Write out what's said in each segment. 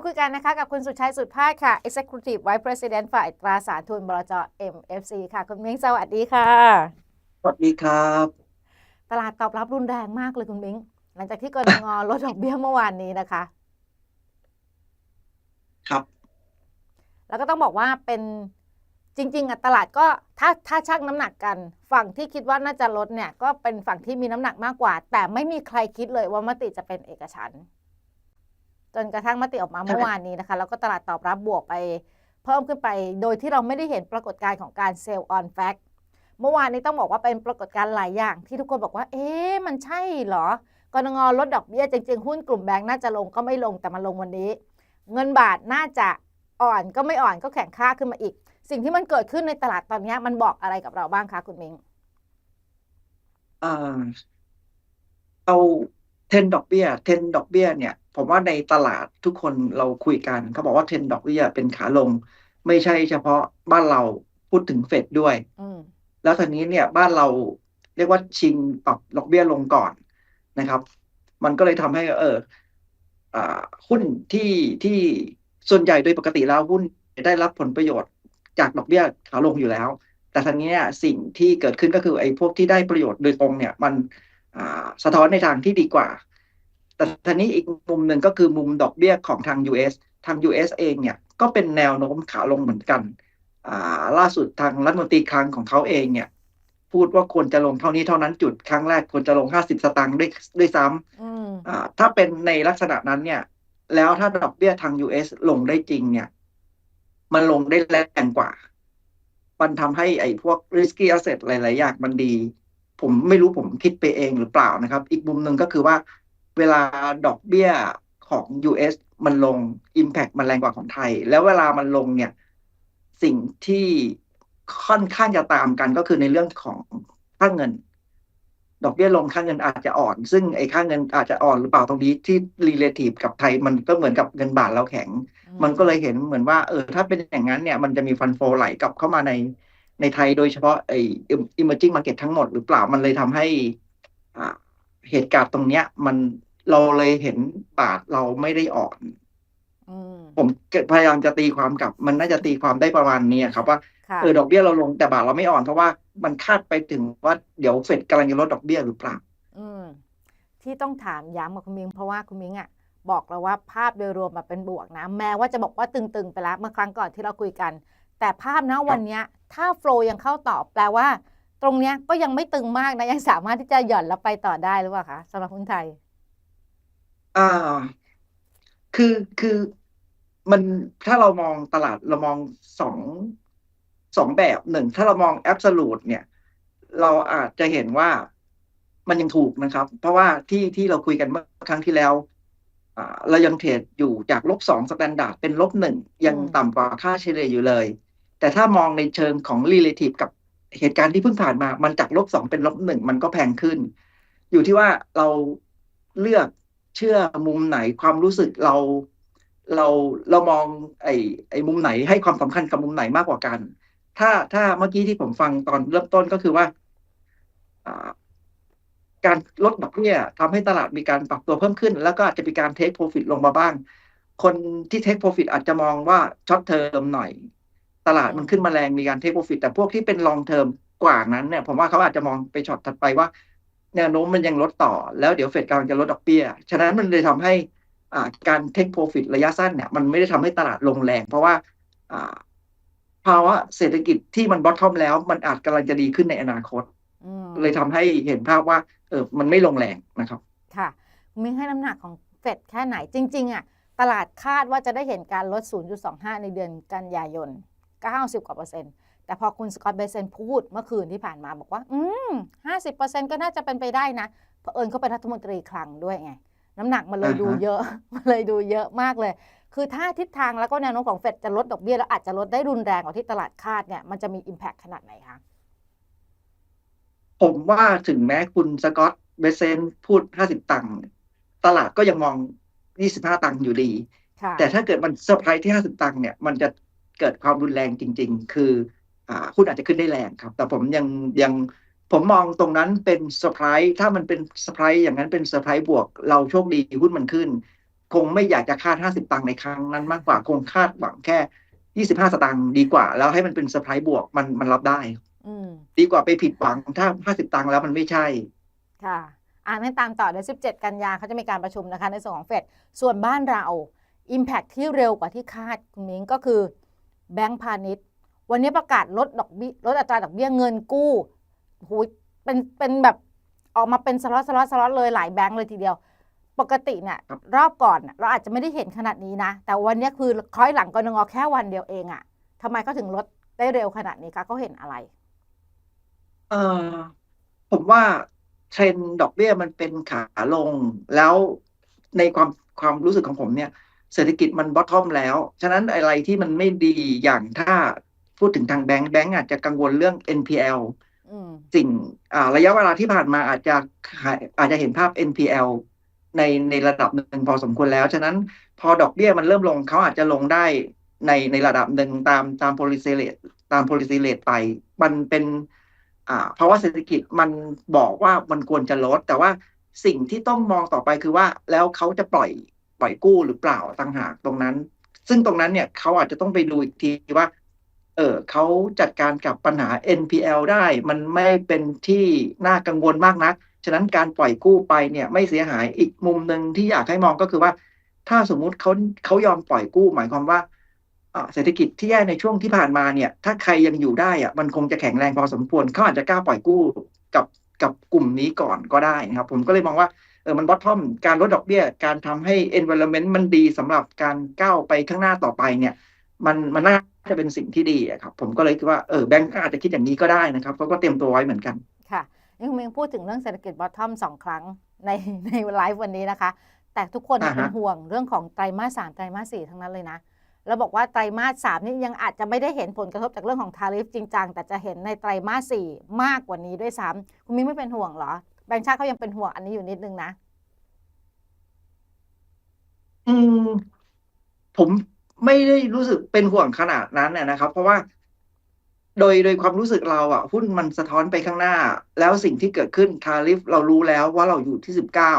ดคุยกันนะคะกับคุณสุชัยสุดภาคค่ะ Executive Vice President ฝ่ายตราสารทุนบลจ MFC ค่ะ คุณมิ้งสวัสดีค่ะ สวัสดีครับ ตลาดตอบรับรุนแรงมากเลยคุณมิ้งหลังจากที่กรงงลดดอกเบี้ยเมื่อวานนี้นะคะ ครับ แล้วก็ต้องบอกว่าเป็นจริง ๆอะตลาดก็ถ้าถ้าชั่งน้ำหนักกัน ฝั่งที่คิดว่าน่าจะลดเนี่ย ก็เป็นฝั่งที่มีน้ำหนักมากกว่า แต่ไม่มีใครคิดเลยว่ามติจะเป็นเอกฉันท์ จนกระทั่งมติออกมาเมื่อวานนี้นะคะ แล้วก็ตลาดตอบรับบวกไป เพิ่มขึ้นไป โดยที่เราไม่ได้เห็นปรากฏการณ์ของการเซลล์ออนแฟกเมื่อวานนี้ต้องบอกว่าเป็นปรากฏการณ์หลายอย่าง ที่ทุกคนบอกว่า เอ๊ะมันใช่เหรอกรงงลดดอกเบี้ยจริงๆ หุ้นกลุ่มแบงก์น่าจะลงก็ไม่ลงแต่มาลงวันนี้ เงินบาทน่าจะอ่อนก็ไม่อ่อนก็แข็งค่าขึ้นมาอีก สิ่งที่มันเกิดขึ้นในตลาดตอนนี้มันบอกอะไรกับเราบ้างคะคุณมิงอ่าเอาเทนดอกเบี้ยเทนดอกเบี้ยเนี่ย ผมว่าในตลาดทุกคนเราคุยกันเขาบอกว่าเทนดอกเบี้ยเป็นขาลง ไม่ใช่เฉพาะบ้านเราพูดถึงเฟดด้วยอืมแล้วทีนี้เนี่ยบ้านเราเรียกว่าชิงปรับดอกเบี้ยลงก่อนนะครับ มันก็เลยทำให้เอออ่าหุ้นที่ที่ส่วนใหญ่โดยปกติแล้วหุ้นได้รับผลประโยชน์จากดอกเบี้ยขาลงอยู่แล้ว แต่ทีนี้เนี่ยสิ่งที่เกิดขึ้นก็คือไอ้พวกที่ได้ประโยชน์โดยตรงเนี่ย มันอ่าสะท้อนในทางที่ดีกว่า แต่ทีนี้อีกมุมหนึ่งก็คือมุมดอกเบี้ยของทาง US ทาง US เองเนี่ยก็เป็นแนวโน้มขาลงเหมือนกันอ่าล่าสุดทางรัฐมนตรีคลังของเขาเองเนี่ยพูดว่าควรจะลงเท่านี้เท่านั้นจุดครั้งแรกควรจะลง 50 สตางค์ด้วยด้วยซ้ำอืมอ่าถ้าเป็นในลักษณะนั้นเนี่ย แล้วถ้าดอกเบี้ยทาง US ลงได้จริงเนี่ย มันลงได้แรงกว่า มันทำให้ไอ้พวก risky asset หลาย ๆ อย่างมันดี ผมไม่รู้ผมคิดไปเองหรือเปล่านะครับ อีกมุมหนึ่งก็คือว่า เวลาดอกเบี้ยของ US มันลง impact มันแรงกว่าของไทย แล้วเวลามันลงเนี่ยสิ่งที่ค่อนข้างจะตามกันก็คือในเรื่องของค่าเงิน ดอกเบี้ยลงค่าเงินอาจจะอ่อน ซึ่งไอ้ค่าเงินอาจจะอ่อนหรือเปล่าตรงนี้ที่ relative กับไทยมันก็เหมือนกับเงินบาทเราแข็ง มันก็เลยเห็นเหมือนว่าเออถ้าเป็นอย่างนั้นเนี่ย มันจะมีฟันโฟไหลกลับเข้ามาในในไทยโดยเฉพาะไอ้ emerging market ทั้งหมดหรือเปล่ามันเลยทำให้อ่า เหตุการณ์ตรงเนี้ย มันเราเลยเห็นบาทเราไม่ได้อ่อนอืมผมพยายามจะตีความกลับ มันน่าจะตีความได้ประมาณนี้ครับว่าค่ะเออดอกเบี้ยเราลงแต่บาทเราไม่อ่อนเพราะว่ามันคาดไปถึงว่าเดี๋ยวเฟดกำลังจะลดดอกเบี้ยหรือเปล่าอืมที่ต้องถามย้ำกับคุณมิงเพราะว่าคุณมิงอะบอกเราว่าภาพโดยรวมแบบเป็นบวกนะ แม้ว่าจะบอกว่าตึงๆ ไปแล้วเมื่อครั้งก่อนที่เราคุยกัน แต่ภาพนะวันเนี้ยถ้าโฟลยังเข้าต่อแปลว่า ตรงเนี้ยก็ยังไม่ตึงมากนะ ยังสามารถที่จะหย่อนแล้วไปต่อได้หรือเปล่าคะสำหรับหุ้นไทยอ่าคือคือมันถ้าเรามองตลาดเรามองสองสองแบบหนึ่งถ้าเรามองแอบสูตเนี่ย เราอาจจะเห็นว่ามันยังถูกนะครับ เพราะว่าที่ที่เราคุยกันเมื่อครั้งที่แล้วอ่าเรายังเทรดอยู่จากลบสองสแตนดาร์ดเป็นลบหนึ่งยังอืมต่ำกว่าค่าเฉลี่ยอยู่เลย แต่ถ้ามองในเชิงของ relative กับ เหตุการณ์ที่เพิ่งผ่านมา มันจากลบสองเป็นลบหนึ่งมันก็แพงขึ้น อยู่ที่ว่าเราเลือกเชื่อมุมไหนความรู้สึกเราเราเรามองไอ้ไอ้มุมไหนให้ความสำคัญกับมุมไหนมากกว่ากัน ถ้าถ้าเมื่อกี้ที่ผมฟังตอนเริ่มต้นก็คือว่า การลดดอกเบี้ยทำให้ตลาดมีการปรับตัวเพิ่มขึ้น แล้วก็อาจจะมีการเทคโปรฟิตลงมาบ้าง คนที่เทคโปรฟิตอาจจะมองว่าช็อตเทอมหน่อย ตลาดมันขึ้นมาแรงมีการเทคโปรฟิตแต่พวกที่เป็นลองเทอมกว่านั้นเนี่ยผมว่าเขาอาจจะมองไปช็อตถัดไปว่าแนวโน้มมันยังลดต่อ แล้วเดี๋ยวเฟดกำลังจะลดดอกเบี้ย ฉะนั้นมันเลยทำให้อ่าการเทคโปรฟิตระยะสั้นเนี่ยมันไม่ได้ทำให้ตลาดลงแรง เพราะว่าอ่าภาวะเศรษฐกิจที่มันบอททอมแล้ว มันอาจกำลังจะดีขึ้นในอนาคตอืมเลยทำให้เห็นภาพว่าเออมันไม่ลงแรงนะครับ ค่ะคุณมิงให้น้ำหนักของเฟดแค่ไหนจริง ๆอะตลาดคาดว่าจะได้เห็นการลด 0.25 ในเดือนกันยายน 90 กว่าเปอร์เซ็นต์แต่พอคุณสกอตเบเซนพูดเมื่อคืนที่ผ่านมาบอกว่า อืม50เปอร์เซ็นต์ก็น่าจะเป็นไปได้นะเผอิญเขาเป็นรัฐมนตรีคลังด้วยไง น้ำหนักมันเลยอ่าฮะดูเยอะ มันเลยดูเยอะมากเลย คือถ้าทิศทางแล้วก็แนวโน้มของเฟดจะลดดอกเบี้ย แล้วอาจจะลดได้รุนแรงกว่าที่ตลาดคาดเนี่ยมันจะมี Impact ขนาดไหนคะ ผมว่าถึงแม้คุณสกอตเบเซนพูด50ตังค์ตลาดก็ยังมอง25ตังค์อยู่ดีค่ะแต่ถ้าเกิดมันเซอร์ไพรส์ที่50ตังค์เนี่ยมันจะ เกิดความรุนแรงจริง ๆ คืออ่าหุ้นอาจจะขึ้นได้แรงครับ แต่ผมยังยังผมมองตรงนั้นเป็นเซอร์ไพรส์ถ้ามันเป็นเซอร์ไพรส์อย่างนั้นเป็นเซอร์ไพรส์บวก เราโชคดีหุ้นมันขึ้น คงไม่อยากจะคาด 50 ตังค์ในครั้งนั้นมากกว่าคงคาดหวังแค่ 25 สตางค์ดีกว่า แล้วให้มันเป็นเซอร์ไพรส์บวกมันมันรับได้อืมดีกว่าไปผิดหวังถ้า 50 ตังค์แล้วมันไม่ใช่ ค่ะอ่านให้ตามต่อเดี๋ยว17 กันยาเขาจะมีการประชุมนะคะ ในส่วนของเฟดส่วนบ้านเรา Impact ที่เร็วกว่าที่คาดคุณมิ้งก็คือ แบงก์พาณิชย์ วันนี้ประกาศลดดอกเบี้ยลดอัตราดอกเบี้ยเงินกู้หูยเป็นเป็นแบบออกมาเป็นสล็อตสล็อตสล็อตเลยหลายแบงก์เลยทีเดียว ปกติเนี่ยครับรอบก่อนน่ะเราอาจจะไม่ได้เห็นขนาดนี้นะ แต่วันนี้คือคล้อยหลังกันงอแค่วันเดียวเองอะทำไมเขาถึงลดได้เร็วขนาดนี้คะเขาเห็นอะไรเออผมว่าเทรนด์ดอกเบี้ยมันเป็นขาลง แล้วในความความรู้สึกของผมเนี่ย เศรษฐกิจมันบอททอมแล้ว ฉะนั้นอะไรที่มันไม่ดีอย่างถ้าพูดถึงทางแบงก์แบงก์อาจจะกังวลเรื่อง NPL อืมสิ่งอ่าระยะเวลาที่ผ่านมาอาจจะขายอาจจะเห็นภาพ NPL ในในระดับหนึ่งพอสมควรแล้ว ฉะนั้นพอดอกเบี้ยมันเริ่มลงเขาอาจจะลงได้ในในระดับหนึ่งตามตาม policy rate ตาม policy rate ไป มันเป็นอ่าเพราะว่าเศรษฐกิจมันบอกว่ามันควรจะลด แต่ว่าสิ่งที่ต้องมองต่อไปคือว่าแล้วเขาจะปล่อย ปล่อยกู้หรือเปล่าต่างหากตรงนั้น ซึ่งตรงนั้นเนี่ยเขาอาจจะต้องไปดูอีกทีว่า เออเขาจัดการกับปัญหา NPL ได้ มันไม่เป็นที่น่ากังวลมากนัก ฉะนั้นการปล่อยกู้ไปเนี่ยไม่เสียหายอีกมุมหนึ่งที่อยากให้มองก็คือว่า ถ้าสมมุติเขาเขายอมปล่อยกู้ หมายความว่าอ่าเศรษฐกิจที่แย่ในช่วงที่ผ่านมาเนี่ย ถ้าใครยังอยู่ได้อะมันคงจะแข็งแรงพอสมควรเขาอาจจะกล้าปล่อยกู้กับกับกลุ่มนี้ก่อนก็ได้นะครับ ผมก็เลยมองว่า เออมันบอททอมการลดดอกเบี้ย การทำให้ environment มันดีสำหรับการก้าวไปข้างหน้าต่อไปเนี่ย มันมันน่าจะเป็นสิ่งที่ดีอะครับ ผมก็เลยคิดว่าเออแบงก์ก็อาจจะคิดอย่างนี้ก็ได้นะครับเขาก็เตรียมตัวไว้เหมือนกันค่ะนี่คุณมิงพูดถึงเรื่องเศรษฐกิจบอททอมสองครั้งในในไลฟ์วันนี้นะคะ แต่ทุกคนอ่าฮะเป็นห่วงเรื่องของไตรมาสสามไตรมาสสี่ทั้งนั้นเลยนะแล้วบอกว่าไตรมาสสามนี่ยังอาจจะไม่ได้เห็นผลกระทบจากเรื่องของทาริฟจริงจังแต่จะเห็นในไตรมาสสี่มากกว่านี้ด้วยซ้ำคุณมิงไม่เป็นห่วงเหรอ แบงค์ชาติเขายังเป็นห่วงอันนี้อยู่นิดนึงนะ อืม ผมไม่ได้รู้สึกเป็นห่วงขนาดนั้นน่นะครับ เพราะว่าโดยโดยความรู้สึกเราอะหุ้นมันสะท้อนไปข้างหน้า แล้วสิ่งที่เกิดขึ้นทาริฟเรารู้แล้วว่าเราอยู่ที่สิบเก้า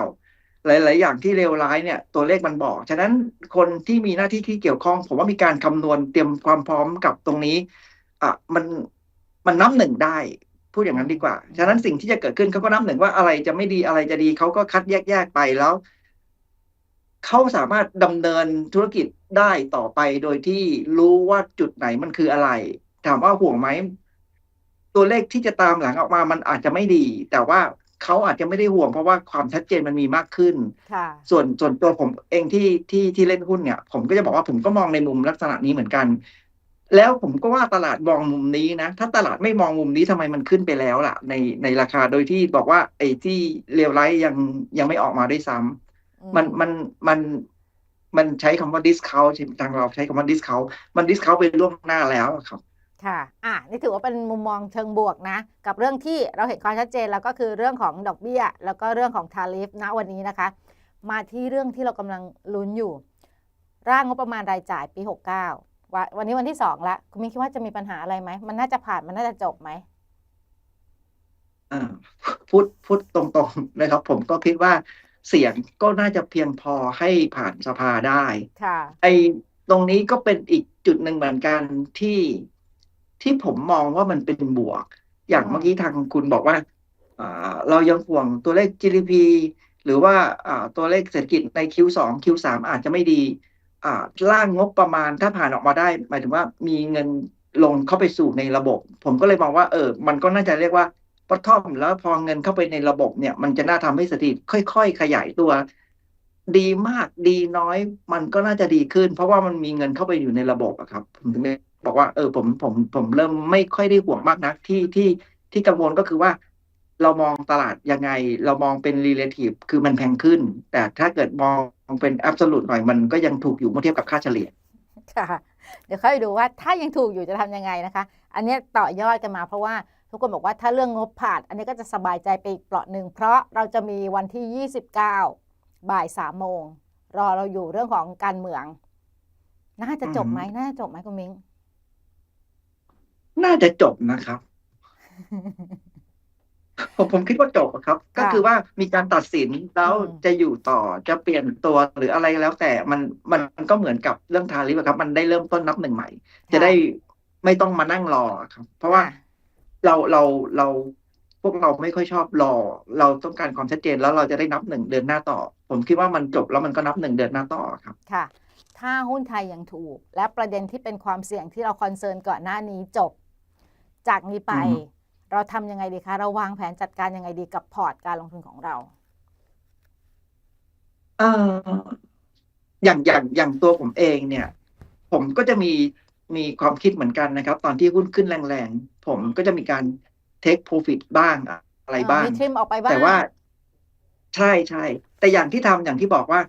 หลาย ๆ อย่างที่เลวร้ายเนี่ย ตัวเลขมันบอก ฉะนั้นคนที่มีหน้าที่ที่เกี่ยวข้อง ผมว่ามีการคำนวณเตรียมความพร้อมกับตรงนี้ อะมันมันนับหนึ่งได้ พูดอย่างนั้นดีกว่า ฉะนั้นสิ่งที่จะเกิดขึ้นเขาก็นับหนึ่งว่าอะไรจะไม่ดีอะไรจะดีเขาก็คัดแยกแยกๆไปแล้วเขาสามารถดำเนินธุรกิจได้ต่อไปโดยที่รู้ว่าจุดไหนมันคืออะไร ถามว่าห่วงไหมตัวเลขที่จะตามหลังออกมามันอาจจะไม่ดี แต่ว่าเขาอาจจะไม่ได้ห่วงเพราะว่าความชัดเจนมันมีมากขึ้นค่ะส่วนส่วนตัวผมเองที่ที่ที่เล่นหุ้นเนี่ย ผมก็จะบอกว่าผมก็มองในมุมลักษณะนี้เหมือนกัน แล้วผมก็ว่าตลาดมองมุมนี้นะ ถ้าตลาดไม่มองมุมนี้ทำไมมันขึ้นไปแล้วล่ะ ในในราคาโดยที่บอกว่า ไอ้ที่เลวร้ายยังยังไม่ออกมาด้วยซ้ำอืมันมันมันมันใช้คำว่า discount ทางเราใช้คำว่า discount มัน discount ไปล่วงหน้าแล้วอะครับ ค่ะ อะ นี่ถือว่าเป็นมุมมองเชิงบวกนะ กับเรื่องที่เราเห็นความชัดเจนแล้วก็คือเรื่องของดอกเบี้ย แล้วก็เรื่องของทาริฟณวันนี้นะคะ มาที่เรื่องที่เรากำลังลุ้นอยู่ ร่างงบประมาณรายจ่ายปี 69 วันวันนี้วันที่สองละคุณมิ้นคิดว่าจะมีปัญหาอะไรไหมมันน่าจะผ่านมันน่าจะจบไหมอ่าพูดพูดตรงๆนะครับ ผมก็คิดว่าเสียงก็น่าจะเพียงพอให้ผ่านสภาได้ค่ะไอ้ตรงนี้ก็เป็นอีกจุดหนึ่งเหมือนกันที่ที่ผมมองว่ามันเป็นบวก อย่างอืมเมื่อกี้ทางคุณบอกว่าอ่าเรายังห่วงตัวเลข GDP หรือว่าอ่าตัวเลขเศรษฐกิจใน Q2 Q3 อาจจะไม่ดีอ่า ร่างงบประมาณถ้าผ่านออกมาได้ หมายถึงว่ามีเงินลงเข้าไปสู่ในระบบ ผมก็เลยมองว่าเออ มันก็น่าจะเรียกว่า bottom แล้วพอเงินเข้าไปในระบบเนี่ย มันจะน่าทำให้เศรษฐกิจค่อย ๆ ขยายตัว ดีมากดีน้อย มันก็น่าจะดีขึ้น เพราะว่ามันมีเงินเข้าไปอยู่ในระบบอะครับ ผมถึงได้บอกว่าเออผมผมผมเริ่มไม่ค่อยได้ห่วงมากนักที่ที่ที่กังวลก็คือว่า เรามองตลาดยังไง เรามองเป็น relative คือมันแพงขึ้น แต่ถ้าเกิดมองเป็น absolute หน่อยมันก็ยังถูกอยู่เมื่อเทียบกับค่าเฉลี่ยค่ะ เดี๋ยวค่อยดูว่าถ้ายังถูกอยู่จะทำยังไงนะคะ อันเนี้ยต่อยอดกันมาเพราะว่าทุกคนบอกว่าถ้าเรื่องงบผ่าน อันนี้ก็จะสบายใจไปอีกเปราะหนึ่งเพราะเราจะมีวันที่ 29 บ่ายสามโมง รอเราอยู่เรื่องของการเมือง น่าจะจบไหมน่าจะจบไหมคุณมิ้งน่าจะจบนะครับ ผมผมคิดว่าจบอะครับ ก็ค่ะคือว่ามีการตัดสินแล้วอืมจะอยู่ต่อจะเปลี่ยนตัวหรืออะไรแล้วแต่มันมันมันก็เหมือนกับเรื่องทาริฟอะครับ มันได้เริ่มต้นนับหนึ่งใหม่ จะได้ไม่ต้องมานั่งรอครับ เพราะว่าอ่เราเราเราพวกเราไม่ค่อยชอบรอ เราต้องการความชัดเจนแล้วเราจะได้นับหนึ่งเดินหน้าต่อ ผมคิดว่ามันจบแล้วมันก็นับหนึ่งเดินหน้าต่อครับ ค่ะ ถ้าหุ้นไทยยังถูก และประเด็นที่เป็นความเสี่ยงที่เราคอนเซิร์นก่อนหน้านี้จบ จากนี้ไปอือฮึ เราทำยังไงดีคะ เราวางแผนจัดการยังไงดีกับพอร์ตการลงทุนของเรา เอ่ออย่างอย่างอย่างตัวผมเองเนี่ย ผมก็จะมีมีความคิดเหมือนกันนะครับ ตอนที่หุ้นขึ้นแรงๆ ผมก็จะมีการ take profit บ้างอะไรบ้าง มีทริมออกไปบ้าง แต่ว่า ใช่ใช่ แต่อย่างที่ทำอย่างที่บอกว่า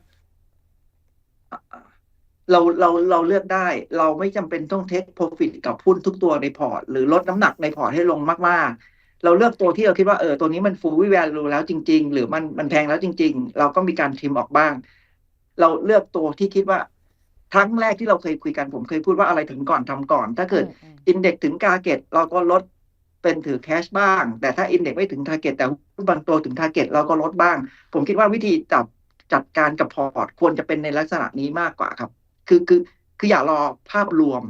เราเราเราเลือกได้ เราไม่จำเป็นต้อง take profit กับหุ้นทุกตัวในพอร์ต หรือลดน้ำหนักในพอร์ตให้ลงมากๆ เราเลือกตัวที่เราคิดว่าเออตัวนี้มัน full value แล้วจริง ๆ หรือมันมันแพงแล้วจริง ๆ เราก็มีการทริมออกบ้าง เราเลือกตัวที่คิดว่าครั้งแรกที่เราเคยคุยกันผมเคยพูดว่าอะไรถึงก่อนทำก่อน ถ้าเกิดอืมอินเด็กถึงทาร์เก็ตเราก็ลดเป็นถือแคชบ้าง แต่ถ้าอินเด็กไม่ถึงทาร์เก็ตแต่หุ้นบางตัวถึงทาร์เก็ตเราก็ลดบ้าง ผมคิดว่าวิธีจับจัดการกับพอร์ตควรจะเป็นในลักษณะนี้มากกว่าครับ คือคือคืออย่ารอภาพรวม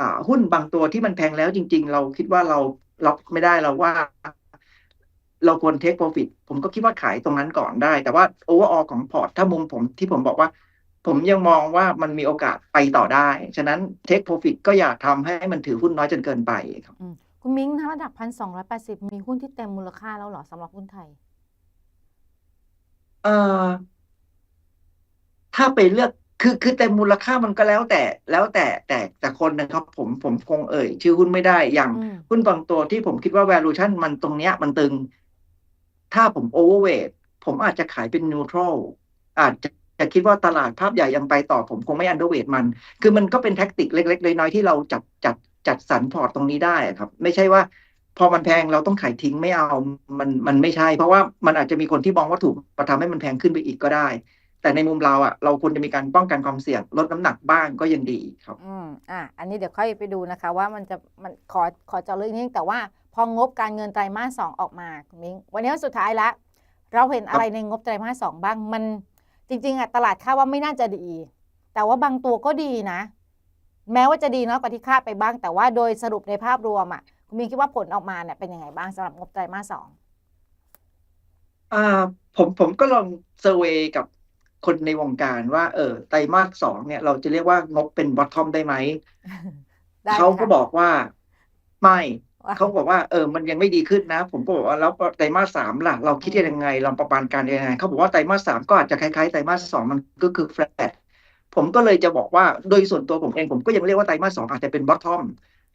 อ่า หุ้นบางตัวที่มันแพงแล้วจริง ๆ เราคิดว่าเรารับไม่ได้เราว่า เราควรเทคโปรฟิตผมก็คิดว่าขายตรงนั้นก่อนได้ แต่ว่าโอเวอร์ออของพอร์ตถ้ามุมผมที่ผมบอกว่า ผมยังมองว่ามันมีโอกาสไปต่อได้ ฉะนั้นเทคโปรฟิตก็อย่าทำให้มันถือหุ้นน้อยจนเกินไปครับอืมคุณมิ้งถ้าระดับพันสองร้อยแปดสิบมีหุ้นที่เต็มมูลค่าแล้วเหรอสำหรับหุ้นไทยเอ่อถ้าไปเลือก คือคือเต็มมูลค่ามันก็แล้วแต่แล้วแต่แต่แต่คนนะครับผมผมคงเอ่ย ชื่อหุ้นไม่ได้อย่างอืมหุ้นบางตัวที่ผมคิดว่า valuation มันตรงเนี้ยมันตึง ถ้าผม overweight ผมอาจจะขายเป็น neutral อาจจะจะคิดว่าตลาดภาพใหญ่ยังไปต่อผมคงไม่ underweight มัน คือมันก็เป็นแท็กติกเล็กๆน้อยๆที่เราจัดจัดจัดสรรพอร์ตตรงนี้ได้อะครับ ไม่ใช่ว่า พอมันแพงเราต้องขายทิ้งไม่เอามันมันไม่ใช่ เพราะว่ามันอาจจะมีคนที่มองว่าถูกมาทำให้มันแพงขึ้นไปอีกก็ได้ แต่ในมุมเราอะเราควรจะมีการป้องกันความเสี่ยง ลดน้ำหนักบ้างก็ยังดีครับอืมอะอันนี้เดี๋ยวค่อยไปดูนะคะว่ามันจะมันขอขอเจาะลึกนิดนึงแต่ว่าพองบการเงินไตรมาสสองออกมาคุณมิ้งวันนี้วันสุดท้ายแล้วเราเห็นอะไรในงบไตรมาสสองบ้างมันจริง ๆอะตลาดคาดว่าไม่น่าจะดี แต่ว่าบางตัวก็ดีนะ แม้ว่าจะดีน้อยกว่าที่คาดไปบ้าง แต่ว่าโดยสรุปในภาพรวมอะคุณมิ้งคิดว่าผลออกมาเนี่ยเป็นยังไงบ้างสำหรับงบไตรมาสสองอ่าผมผมก็ลองเซอร์เวยกับ คนในวงการว่าเออไตรมาสสองเนี่ย เราจะเรียกว่างบเป็นบอททอมได้ไหมได้ไหมเขาก็คะบอกว่าไม่ว่าเขาบอกว่าเออมันยังไม่ดีขึ้นนะ ผมก็บอกว่าแล้วไตรมาสสามล่ะ เราคิดยังไงเราประมาณการยังไงเขาบอกว่าไตรมาสสามก็อาจจะคล้ายๆไตรมาสสองมันก็คือแฟลตผมก็เลยจะบอกว่าโดยส่วนตัวผมเองผมก็ยังเรียกว่าไตรมาสสองอาจจะเป็นบอททอม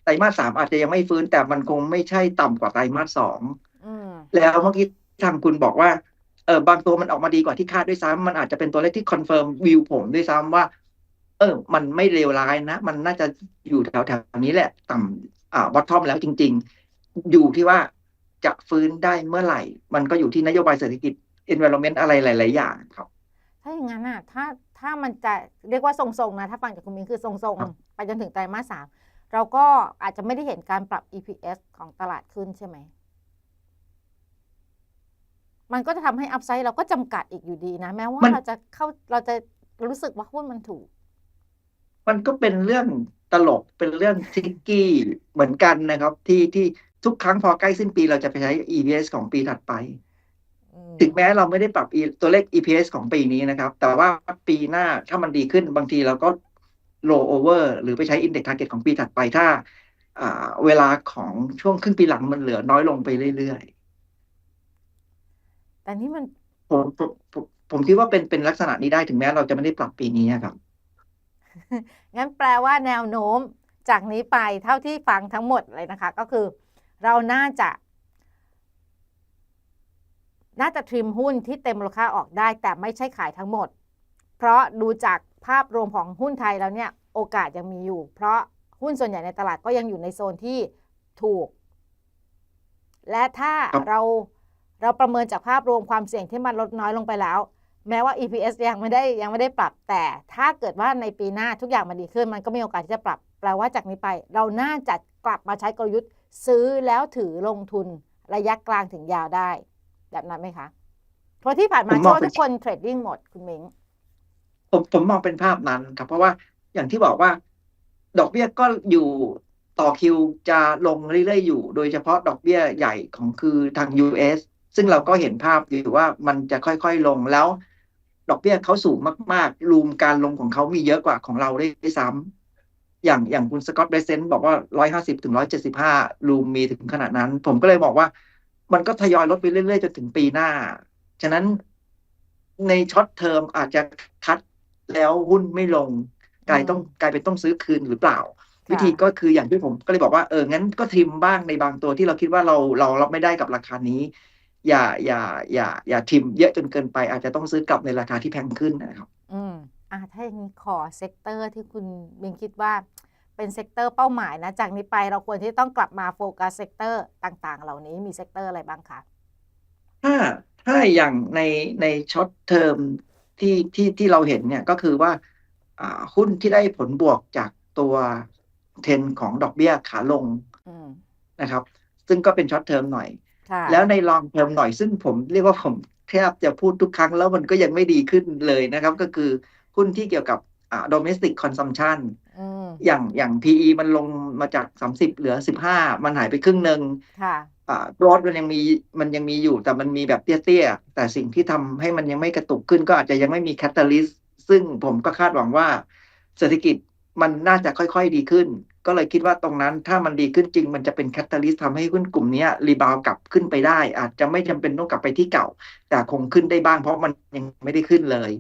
ไตรมาสสามอาจจะยังไม่ฟื้นแต่มันคงไม่ใช่ต่ำกว่าไตรมาสสองอืมแล้วเมื่อกี้ทางคุณบอกว่า เออบางตัวมันออกมาดีกว่าที่คาดด้วยซ้ำมันอาจจะเป็นตัวเลขที่คอนเฟิร์มวิวผมด้วยซ้ำว่า เออ มันไม่เลวร้ายนะ มันน่าจะอยู่แถวแถวๆนี้แหละ ต่ำอ่าบอททอมแล้วจริง ๆ อยู่ที่ว่าจะฟื้นได้เมื่อไหร่ มันก็อยู่ที่นโยบายเศรษฐกิจ environment อะไรหลาย ๆ อย่างครับ ถ้าอย่างนั้นอะถ้าถ้ามันจะเรียกว่าทรงๆนะ ถ้าฟังจากคุณมิ้งคือทรงครับๆไปจนถึงไตรมาสสามเราก็อาจจะไม่ได้เห็นการปรับ EPS ของตลาดขึ้นใช่ไหม มันก็จะทำให้อัพไซด์เราก็จำกัดอีกอยู่ดีนะ แม้ว่ามันเราจะเข้าเราจะรู้สึกว่าหุ้นมันถูก มันก็เป็นเรื่องตลกเป็นเรื่องทริกกี้เหมือนกันนะครับ ที่ที่ทุกครั้งพอใกล้สิ้นปีเราจะไปใช้ EPS ของปีถัดไปอืมถึงแม้เราไม่ได้ปรับ E- ตัวเลข EPS ของปีนี้นะครับ แต่ว่าปีหน้าถ้ามันดีขึ้นบางทีเราก็ roll over หรือไปใช้ index target ของปีถัดไปถ้าอ่าเวลาของช่วงครึ่งปีหลังมันเหลือน้อยลงไปเรื่อย แต่นี่มันๆผมผมผมผมคิดว่าเป็นเป็นลักษณะนี้ได้ถึงแม้เราจะไม่ได้ปรับปีนี้ครับ งั้นแปลว่าแนวโน้มจากนี้ไปเท่าที่ฟังทั้งหมดเลยนะคะ ก็คือ เราน่าจะ น่าจะทริมหุ้นที่เต็มมูลค่าออกได้ แต่ไม่ใช่ขายทั้งหมด เพราะดูจากภาพรวมของหุ้นไทยแล้วเนี่ย โอกาสยังมีอยู่ เพราะหุ้นส่วนใหญ่ในตลาดก็ยังอยู่ในโซนที่ถูก และถ้าครับเรา เราประเมินจากภาพรวมความเสี่ยงที่มันลดน้อยลงไปแล้ว แม้ว่า EPS ยังไม่ได้ยังไม่ได้ปรับแต่ ถ้าเกิดว่าในปีหน้าทุกอย่างมันดีขึ้น มันก็มีโอกาสที่จะปรับ แปลว่าจากนี้ไป เราน่าจะกลับมาใช้กลยุทธ์ ซื้อแล้วถือลงทุนระยะกลางถึงยาวได้ แบบนั้นไหมคะเพราะที่ผ่านมาผมมเชื่อองว่าเป็นทุกคนเทรดดิ้งหมดคุณมิงผมผมมองเป็นภาพนั้นครับ เพราะว่าอย่างที่บอกว่า ดอกเบี้ยก็อยู่ต่อคิวจะลงเรื่อยๆอยู่ โดยเฉพาะดอกเบี้ยใหญ่ของคือทาง US ซึ่งเราก็เห็นภาพอยู่ว่ามันจะค่อยๆลงแล้ว ดอกเบี้ยเขาสูงมากๆ รูมการลงของเขามีเยอะกว่าของเราด้วยซ้ำอย่างอย่างคุณสกอตเบรเซนบอกว่าร้อยห้าสิบถึงร้อยเจ็ดสิบห้ารูมมีถึงขนาดนั้น ผมก็เลยบอกว่า มันก็ทยอยลดไปเรื่อยๆ จนถึงปีหน้า ฉะนั้นในช็อตเทอมอาจจะคัดแล้วหุ้นไม่ลงกลายต้องกลายเป็นต้องซื้อคืนหรือเปล่า วิธีก็คืออย่างที่ผมก็เลยบอกว่าเอองั้นก็ทริมบ้างในบางตัวที่เราคิดว่าเราเรารับไม่ได้กับราคานี้ อย่าอย่าอย่าอย่าทริมเยอะจนเกินไป อาจจะต้องซื้อกลับในราคาที่แพงขึ้นนะครับ อืมอ่าถ้าอย่างนี้ขอเซกเตอร์ที่คุณมิงคิดว่าเป็นเซกเตอร์เป้าหมายนะ จากนี้ไปเราควรที่ต้องกลับมาโฟกัสเซกเตอร์ต่างๆ เหล่านี้มีเซกเตอร์อะไรบ้างคะถ้าถ้าอย่างในในช็อตเทอมที่ที่ที่เราเห็นเนี่ยก็คือว่าอ่าหุ้นที่ได้ผลบวกจากตัวเทรนด์ของดอกเบี้ยขาลงอืมนะครับ ซึ่งก็เป็นช็อตเทอมหน่อยค่ะ แล้วในลองเทอมหน่อยซึ่งผมเรียกว่าผมแทบจะพูดทุกครั้งแล้วมันก็ยังไม่ดีขึ้นเลยนะครับ ก็คือหุ้นที่เกี่ยวกับอ่า domestic consumption อืมอย่างอย่าง PE มันลงมาจาก 30 เหลือ 15 มันหายไปครึ่งหนึ่งค่ะอ่า r o มันยังมีมันยังมีอยู่แต่มันมีแบบเตี้ยๆ แต่สิ่งที่ทำให้มันยังไม่กระตุกขึ้นก็อาจจะยังไม่มี catalyst ซึ่งผมก็คาดหวังว่าเศรษฐกิจมันน่าจะค่อยๆดีขึ้น ก็เลยคิดว่าตรงนั้นถ้ามันดีขึ้นจริง มันจะเป็น catalyst ทำให้หุ้นกลุ่มนี้รีบาวกลับขึ้นไปได้ อาจจะไม่จำเป็นต้องกลับไปที่เก่า แต่คงขึ้นได้บ้างเพราะมันยังไม่ได้ขึ้นเลย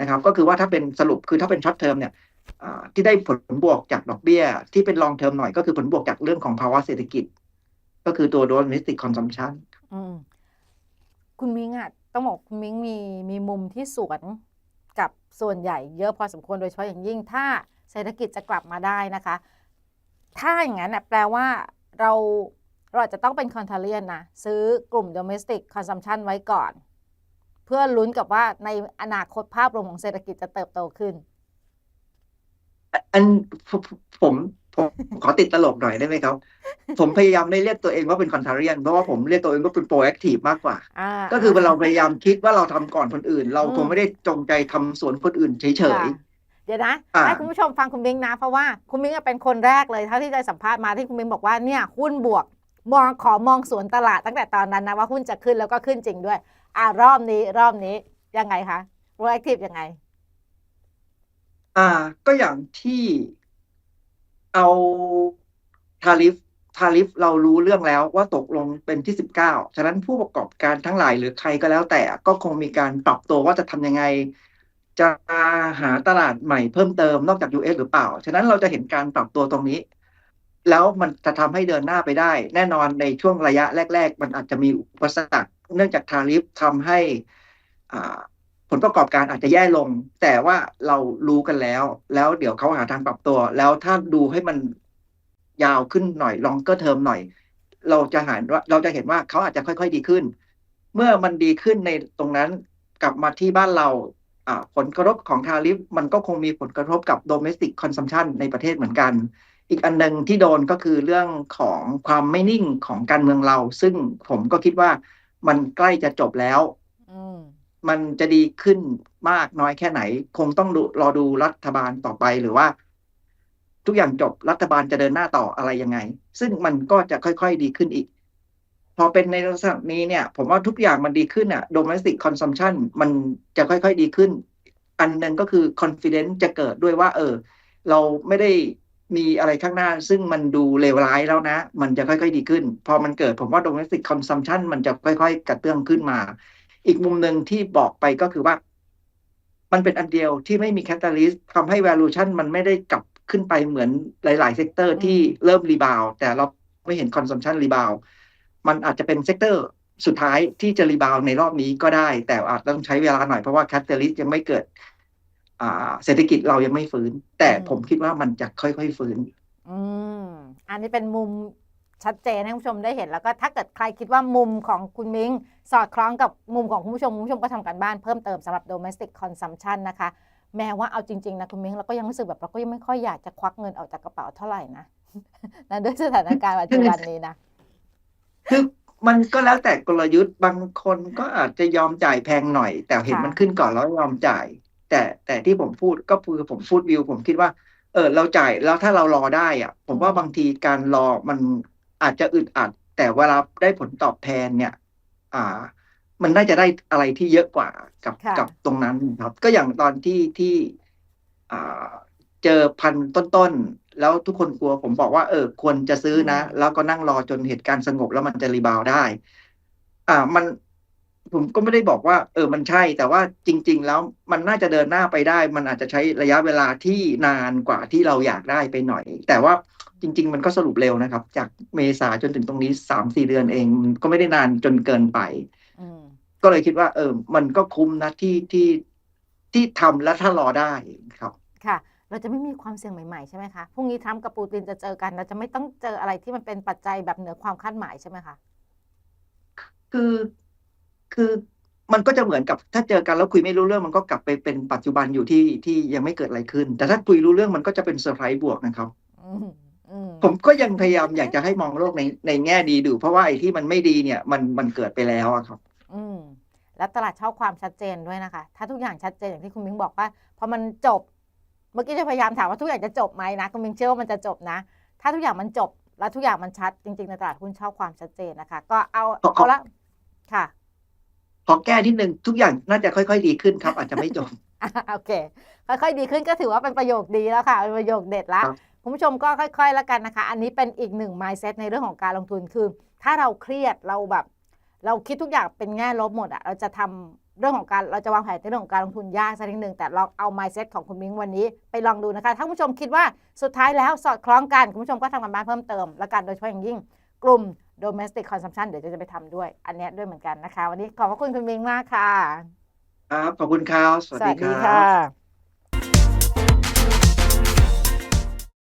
นะครับ ก็คือว่าถ้าเป็นสรุปคือถ้าเป็นช็อตเทอมเนี่ยที่ได้ผลบวกจากดอกเบี้ย ที่เป็นลองเทอมหน่อยก็คือผลบวกจากเรื่องของภาวะเศรษฐกิจ ก็คือตัว domestic consumption อืมคุณมิงอะต้องบอกคุณมิงมีมีมุมที่สวนกับส่วนใหญ่เยอะพอสมควรโดยเฉพาะอย่างยิ่งถ้าเศรษฐกิจจะกลับมาได้นะคะ ถ้าอย่างนั้นน่ะแปลว่าเราเราอาจจะต้องเป็นคอนเทเลียนนะ ซื้อกลุ่ม domestic consumption ไว้ก่อน เพื่อลุ้นกับว่าในอนาคตภาพรวมของเศรษฐกิจจะเติบโตขึ้น อันผมผมผมขอติดตลกหน่อยได้ไหมครับ ผมพยายามไม่เรียกตัวเองว่าเป็น contrarian เพราะว่าผมเรียกตัวเองว่าเป็น proactive มากกว่าอ่า ก็คือเราพยายามคิดว่าเราทำก่อนคนอื่น เราอืมคงไม่ได้จงใจทำสวนคนอื่นเฉค่ะยเดี๋ยวนะอ่าให้คุณผู้ชมฟังคุณมิงนะ เพราะว่าคุณมิงอะเป็นคนแรกเลยเท่าที่ได้สัมภาษณ์มาที่คุณมิงบอกว่าเนี่ยหุ้นบวกมองขอมองสวนตลาดตั้งแต่ตอนนั้นนะว่าหุ้นจะขึ้นแล้วก็ขึ้นจริงด้วย อ่ารอบนี้รอบนี้ยังไงคะ proactive ยังไงๆอ่า ก็อย่างที่เอาทาริฟทาริฟเรารู้เรื่องแล้วว่าตกลงเป็นที่สิบเก้าฉะนั้นผู้ประกอบการทั้งหลายหรือใครก็แล้วแต่ก็คงมีการปรับตัวว่าจะทำยังไง จะหาตลาดใหม่เพิ่มเติมนอกจาก US หรือเปล่า ฉะนั้นเราจะเห็นการปรับตัวตรงนี้ แล้วมันจะทำให้เดินหน้าไปได้ แน่นอนในช่วงระยะแรก ๆ มันอาจจะมีอุปสรรค เนื่องจากทาริฟทำให้ผลประกอบการอาจจะแย่ลง แต่ว่าเรารู้กันแล้ว แล้วเดี๋ยวเขาหาทางปรับตัว แล้วถ้าดูให้มันยาวขึ้นหน่อยลองก็เทอมหน่อย เราจะเห็นว่าเราจะเห็นว่าเขาอาจจะค่อย ๆ ดีขึ้น เมื่อมันดีขึ้นในตรงนั้นกลับมาที่บ้านเรา ผลกระทบของทาริฟมันก็คงมีผลกระทบกับ domestic consumption ในประเทศเหมือนกัน อีกอันหนึ่งที่โดนก็คือเรื่องของความไม่นิ่งของการเมืองเรา ซึ่งผมก็คิดว่ามันใกล้จะจบแล้วอืมมันจะดีขึ้นมากน้อยแค่ไหน คงต้องดูรอดูรัฐบาลต่อไปหรือว่า ทุกอย่างจบรัฐบาลจะเดินหน้าต่ออะไรยังไง ซึ่งมันก็จะค่อยๆดีขึ้นอีก พอเป็นในลักษณะนี้เนี่ย ผมว่าทุกอย่างมันดีขึ้นอะ domestic consumption มันจะค่อยๆดีขึ้น อันหนึ่งก็คือ confidence จะเกิดด้วยว่า เออ เราไม่ได้มีอะไรข้างหน้า ซึ่งมันดูเลวร้ายแล้วนะ มันจะค่อยๆดีขึ้น พอมันเกิดผมว่า domestic consumption มันจะค่อยๆ กระเตื้องขึ้นมา อีกมุมหนึ่งที่บอกไปก็คือว่า มันเป็นอันเดียวที่ไม่มี catalyst ทำให้ valuation มันไม่ได้กลับขึ้นไปเหมือนหลาย ๆ เซกเตอร์ที่เริ่มรีบาวแต่เราไม่เห็น consumption รีบาว มันอาจจะเป็นเซกเตอร์สุดท้ายที่จะรีบาวในรอบนี้ก็ได้ แต่อาจต้องใช้เวลาหน่อยเพราะว่า catalyst ยังไม่เกิดอ่าเศรษฐกิจเรายังไม่ฟื้น แต่อืมผมคิดว่ามันจะค่อยๆฟื้น อืมอันนี้เป็นมุมชัดเจนให้คุณผู้ชมได้เห็นแล้วก็ถ้าเกิดใครคิดว่ามุมของคุณมิงสอดคล้องกับมุมของคุณผู้ชมคุณผู้ชมก็ทำการบ้านเพิ่มเติมสำหรับ domestic consumption นะคะ แม้ว่าเอาจริง ๆ นะ คุณมิงเราก็ยังรู้สึกแบบเราก็ยังไม่ค่อยอยากจะควักเงินออกจากกระเป๋าเท่าไหร่นะนะด้วยสถานการณ์ปัจจุบันนี้นะ คือมันก็แล้วแต่กลยุทธ์บางคนก็อาจจะยอมจ่ายแพงหน่อย แต่เห็นค่ะมันขึ้นก่อนแล้วยอมจ่าย แต่แต่ที่ผมพูดก็คือผมพูดวิว ผมคิดว่า เออเราจ่ายแล้วถ้าเรารอได้อะ ผมว่าบางทีการรอมันอาจจะอึดอัด แต่เวลาได้ผลตอบแทนเนี่ย อ่า มันน่าจะได้อะไรที่เยอะกว่ากับค่ะกับตรงนั้นครับ ก็อย่างตอนที่ที่ อ่า เจอพันต้นๆ แล้วทุกคนกลัวผมบอกว่าเออควรจะซื้อนะอืมแล้วก็นั่งรอจนเหตุการณ์สงบแล้วมันจะรีบาวด์ได้ อ่ามันผมก็ไม่ได้บอกว่า เออมันใช่ แต่ว่าจริง ๆ แล้วมันน่าจะเดินหน้าไปได้ มันอาจจะใช้ระยะเวลาที่นานกว่าที่เราอยากได้ไปหน่อย แต่ว่าจริง ๆ มันก็สรุปเร็วนะครับ จากเมษาจนถึงตรงนี้สามสี่เดือนเองมันก็ไม่ได้นานจนเกินไปอืมก็เลยคิดว่า เออ มันก็คุ้มนะที่ที่ที่ทำแล้วถ้ารอได้ครับค่ะ เราจะไม่มีความเสี่ยงใหม่ๆใช่ไหมคะพรุ่งนี้ทรัมป์กับปูตินจะเจอกัน เราจะไม่ต้องเจออะไรที่มันเป็นปัจจัยแบบเหนือความคาดหมายใช่ไหมคะคือคือมันก็จะเหมือนกับถ้าเจอกันแล้วคุยไม่รู้เรื่องมันก็กลับไปเป็นปัจจุบันอยู่ที่ที่ยังไม่เกิดอะไรขึ้น แต่ถ้าคุยรู้เรื่องมันก็จะเป็นเซอร์ไพรส์บวกนะครับอืมอืมผมก็ยังพยายามอยากจะให้มองโลกในในแง่ดีดู เพราะว่าไอ้ที่มันไม่ดีเนี่ยมันมันเกิดไปแล้วอะครับ อืม แล้วตลาดชอบความชัดเจนด้วยนะคะ ถ้าทุกอย่างชัดเจนอย่างที่คุณมิ้งบอกว่าพอมันจบ เมื่อกี้จะพยายามถามว่าทุกอย่างจะจบไหมนะคุณมิ้งเชื่อว่ามันจะจบนะ ถ้าทุกอย่างมันจบแล้วทุกอย่างมันชัดจริง ๆ ในตลาดหุ้นชอบความชัดเจนนะคะ ก็เอาขอขอเอาละค่ะขอแก้ที่หนึ่งทุกอย่างน่าจะค่อย ๆ ดีขึ้นครับ อาจจะไม่จบอะโอเค ค่อยๆดีขึ้นก็ถือว่าเป็นประโยคดีแล้วค่ะเป็นประโยคเด็ดละครับคุณผู้ชมก็ค่อย ๆ แล้วกันนะคะ อันนี้เป็นอีกหนึ่ง mindset ในเรื่องของการลงทุนคือ ถ้าเราเครียดเราแบบ เราคิดทุกอย่างเป็นแง่ลบหมดอะเราจะทำ เรื่องของการเราจะวางแผนในเรื่องของการลงทุนยากสักนิดหนึ่งแต่ลองเอา mindset ของคุณมิ้งวันนี้ ไปลองดูนะคะถ้าคุณผู้ชมคิดว่าสุดท้ายแล้วสอดคล้องกันคุณผู้ชมก็ทำกันบ้านเพิ่มเติมและกันโดยเฉพาะอย่างยิ่งกลุ่ม domestic consumption เดี๋ยวจะไปทำด้วย อันเนี้ยด้วยเหมือนกันนะคะ วันนี้ขอบพระคุณคุณมิ้งมากค่ะ ครับ ขอบคุณครับ สวัสดีครับค่ะ